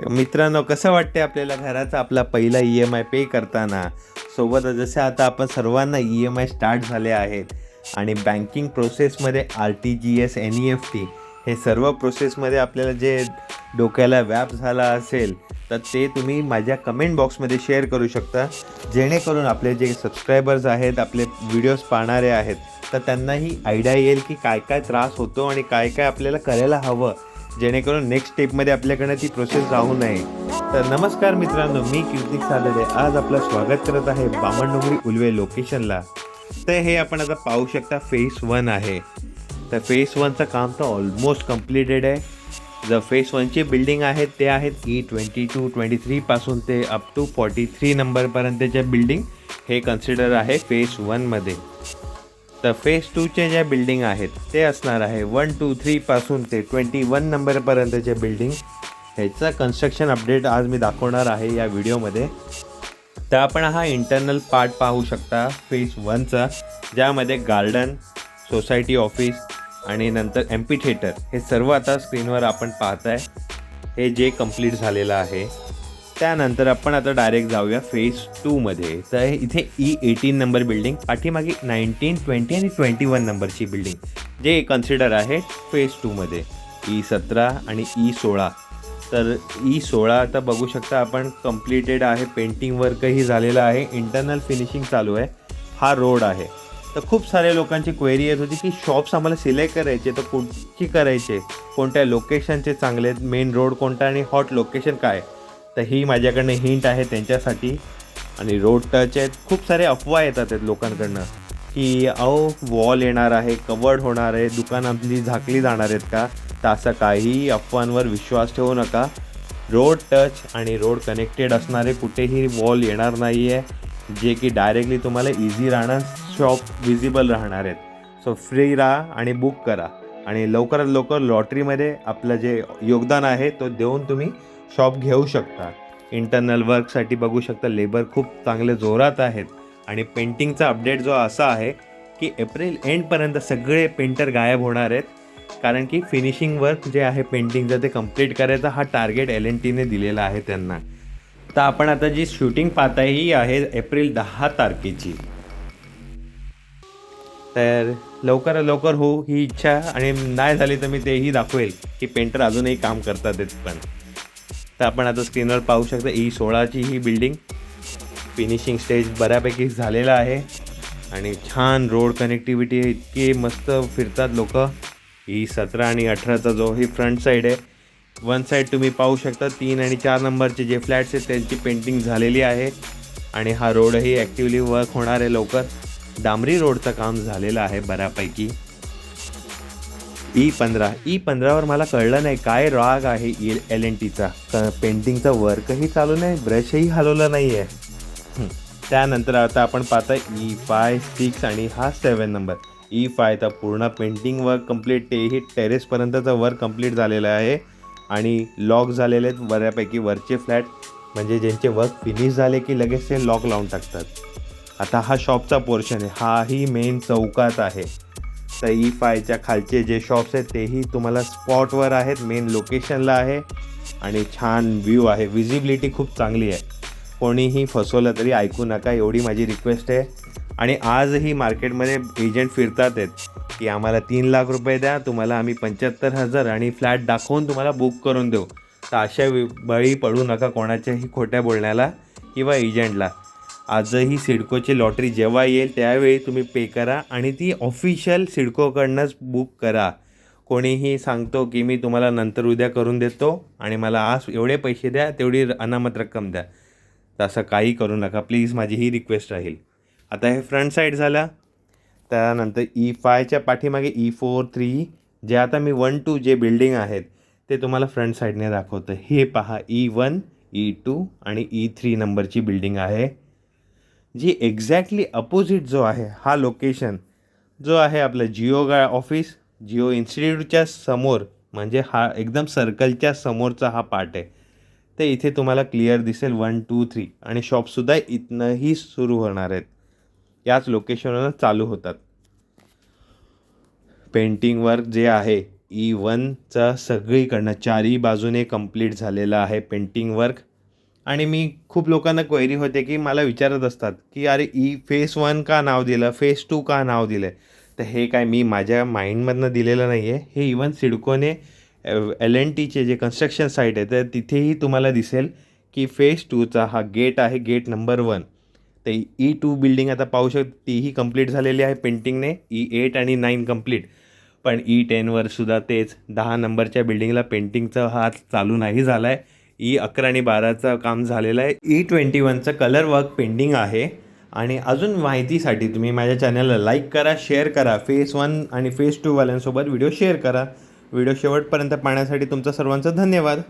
तर मित्रांनो कसं वाटते आपल्याला घराचा आपला पहिला ई एम आय पे करताना? सोबतच जसे आता आपण सर्वांना ई एम आय स्टार्ट झाले आहेत आणि बँकिंग प्रोसेसमध्ये R T G S N E F T हे सर्व प्रोसेसमध्ये आपल्याला जे डोक्याला व्याप झाला असेल तर ते तुम्ही माझ्या कमेंट बॉक्समध्ये शेअर करू शकता. जेणेकरून आपले जे सबस्क्रायबर्स आहेत आपले व्हिडिओज पाहणारे आहेत तर त्यांनाही आयडिया येईल की काय काय त्रास होतो आणि काय काय आपल्याला करायला हवं. जेणेकरून नेक्स्ट स्टेपमध्ये आपल्याकडे ती प्रोसेस राहू नये. तर नमस्कार मित्रांनो मी कीर्तिक सादडे आज आपलं स्वागत करत आहे बामणडोंगरी उलवे लोकेशनला तर हे आपण आता पाहू शकता फेस वन आहे. तर फेस वनचं काम तर ऑलमोस्ट कम्प्लिटेड आहे. जर फेस वनची बिल्डिंग आहेत ते आहेत ई ट्वेंटी टू ट्वेंटी थ्रीपासून ते अप टू फॉर्टी थ्री नंबरपर्यंतच्या बिल्डिंग हे कन्सिडर आहे फेस वनमध्ये तर फेस टूचे ज्या बिल्डिंग आहेत ते असणार आहे वन टू थ्रीपासून ते ट्वेंटी वन नंबरपर्यंतचे बिल्डिंग ह्याचं कन्स्ट्रक्शन अपडेट आज मी दाखवणार आहे या व्हिडिओमध्ये तर आपण हा इंटरनल पार्ट पाहू शकता फेस वनचा ज्यामध्ये गार्डन सोसायटी ऑफिस आणि नंतर एम पी थिएटर हे सर्व आता स्क्रीनवर आपण पाहताय. हे जे कंप्लीट झालेलं आहे. त्यानंतर आपण आता डायरेक्ट जाऊया फेज टूमध्ये तर इथे ई एटीन नंबर बिल्डिंग पाठीमागे नाईन्टीन ट्वेंटी आणि ट्वेंटी वन नंबरची बिल्डिंग जे कन्सिडर आहे फेज टूमध्ये ई सतरा आणि ई सोळा. तर ई सोळा आता बघू शकता आपण कम्प्लिटेड आहे पेंटिंग वर्कही झालेलं आहे इंटरनल फिनिशिंग चालू आहे. हा रोड आहे. तर खूप साऱ्या लोकांची क्वेरी येत होती की शॉप्स आम्हाला सिलेक्ट करायचे तर कुठची करायचे? कोणत्या लोकेशनचे चांगले आहेत? मेन रोड कोणता आणि हॉट लोकेशन काय? तर ही माझ्याकडनं हिंट आहे त्यांच्यासाठी. आणि रोड टच आहेत खूप सारे अफवा येतात आहेत लोकांकडनं. की अहो वॉल येणार आहे कवर्ड होणार आहे दुकान आपली झाकली जाणार आहेत का? तर असं काहीही अफवांवर विश्वास ठेवू नका. रोड टच आणि रोड कनेक्टेड असणारे कुठेही वॉल येणार नाही आहे जे की डायरेक्टली तुम्हाला इझी राहणार शॉप विजिबल राहणार आहेत. सो फ्री राहा आणि बुक करा. आणि लवकरात लवकर लॉटरीमध्ये आपलं जे योगदान आहे तो देऊन तुम्ही शॉप घेऊ शकता. इंटरनल वर्कसाठी बघू शकता लेबर खूप चांगले जोरात आहेत. आणि पेंटिंगचा अपडेट जो असा आहे की एप्रिल एंडपर्यंत सगळे पेंटर गायब होणार आहेत. कारण की फिनिशिंग वर्क जे आहे पेंटिंगचं ते कंप्लीट करायचा हा टार्गेट एल एन टीने दिलेला आहे त्यांना. तर आपण आता जी शूटिंग पाहता ही आहे एप्रिल दहा तारखेची. तर लवकर लवकर हो ही इच्छा आणि नाही झाली तर मी तेही दाखवेल की पेंटर अजूनही काम करतात आहेत पण. तर आपण आता स्क्रीनवर पाहू शकतो ई सोळाची ही बिल्डिंग फिनिशिंग स्टेज बऱ्यापैकी झालेला आहे. आणि छान रोड कनेक्टिव्हिटी इतकी मस्त फिरतात लोक. ई सतरा आणि अठराचा जो ही फ्रंट साईड आहे. वन साईड तुम्ही पाहू शकता तीन आणि चार नंबरचे जे फ्लॅट्स आहेत त्यांची पेंटिंग झालेली आहे. आणि हा रोडही ॲक्टिवली वर्क होणार आहे लवकर. डांबरी रोडचं काम झालेलं आहे बऱ्यापैकी. ई पंधरा. ई पंधरावर मला कळलं नाही काय राग आहे ई एल एन टीचा. पेंटिंगचा वर्कही चालू नाही ब्रशही हलवला नाही आहे त्यानंतर आता आपण पाहता ई फाय सिक्स आणि हा सेवन नंबर. ई फाय तर पूर्ण पेंटिंग वर्क कंप्लीट तेही टेरेसपर्यंतचं वर्क कंप्लीट झालेलं आहे. आणि लॉक झालेले आहेत बऱ्यापैकी वरचे फ्लॅट. म्हणजे ज्यांचे वर्क फिनिश झाले की लगेच ते लॉक लावून टाकतात. आता हा शॉपचा पोर्शन आहे. हाही मेन चौकात आहे. तर ई फायच्या खालचे जे शॉप्स आहेत तेही तुम्हाला स्पॉटवर आहेत मेन लोकेशनला आहे. आणि छान व्ह्यू आहे. विजिबिलिटी खूप चांगली आहे. कोणीही फसवलं तरी ऐकू नका एवढी माझी रिक्वेस्ट आहे. आणि आजही मार्केटमध्ये एजंट फिरतात आहेत की आम्हाला तीन लाख रुपये द्या तुम्हाला आम्ही पंच्याहत्तर हजार आणि फ्लॅट दाखवून तुम्हाला बुक करून देऊ. तर अशा बळी पडू नका कोणाच्याही खोट्या बोलण्याला किंवा एजंटला आजही सिडकोची लॉटरी जेव्हा येईल त्यावेळी तुम्ही पे करा आणि ती ऑफिशियल सिडकोकडनंच बुक करा. कोणीही सांगतो की मी तुम्हाला नंतर उद्या करून देतो आणि मला आज एवढे पैसे द्या तेवढी अनामत रक्कम द्या. तसं काही करू नका. प्लीज माझी ही रिक्वेस्ट राहील. आता हे फ्रंट साईड झाला. त्यानंतर e ई फायच्या पाठीमागे ई फोर थ्री जे आता मी वन टू जे बिल्डिंग आहेत ते तुम्हाला फ्रंट साईडने दाखवतं. हे पहा ई वन ई टू आणि e ई थ्री नंबरची बिल्डिंग आहे. जी एक्झॅक्टली अपोजिट जो आहे हा लोकेशन जो आहे आपलं जिओ गा ऑफिस जिओ इन्स्टिट्यूटच्या समोर म्हणजे हा एकदम सर्कलच्या समोरचा हा पार्ट आहे. तर इथे तुम्हाला क्लिअर दिसेल वन टू थ्री आणि शॉपसुद्धा इथनंही सुरू होणार आहेत. याच लोकेशनवर चालू होतात. पेंटिंग वर्क जे आहे e ई वनचा सगळीकडनं चारही बाजूने कंप्लीट झालेलं आहे पेंटिंग वर्क आणि मी खूप लोकांना क्वेरी होते की मला विचारत असतात की अरे ई फेस वन का नाव दिलं? फेस टू का नाव दिलं आहे तर हे काय मी माझ्या माइंडमधनं दिलेलं नाही आहे हे इवन सिडकोने एल एन टीचे जे कन्स्ट्रक्शन साईट आहे तर तिथेही तुम्हाला दिसेल की फेस टूचा हा गेट आहे गेट नंबर वन तर ई टू बिल्डिंग आता पाहू शकतो तीही कंप्लीट झालेली आहे पेंटिंगने ई एट आणि नाईन कंप्लीट पण ई टेनवर सुद्धा तेच दहा नंबरच्या बिल्डिंगला पेंटिंगचा हा चालू नाही झाला आहे ई अकरा आणि बाराचं काम झालेलं आहे. ई ट्वेंटी वनचं कलर वर्क पेंडिंग आहे. आणि अजून माहितीसाठी तुम्ही माझ्या चॅनलला लाईक करा शेअर करा. फेस वन आणि फेस टूवाल्यांसोबत व्हिडिओ शेअर करा. व्हिडिओ शेवटपर्यंत पाहण्यासाठी तुमचा सर्वांचा धन्यवाद.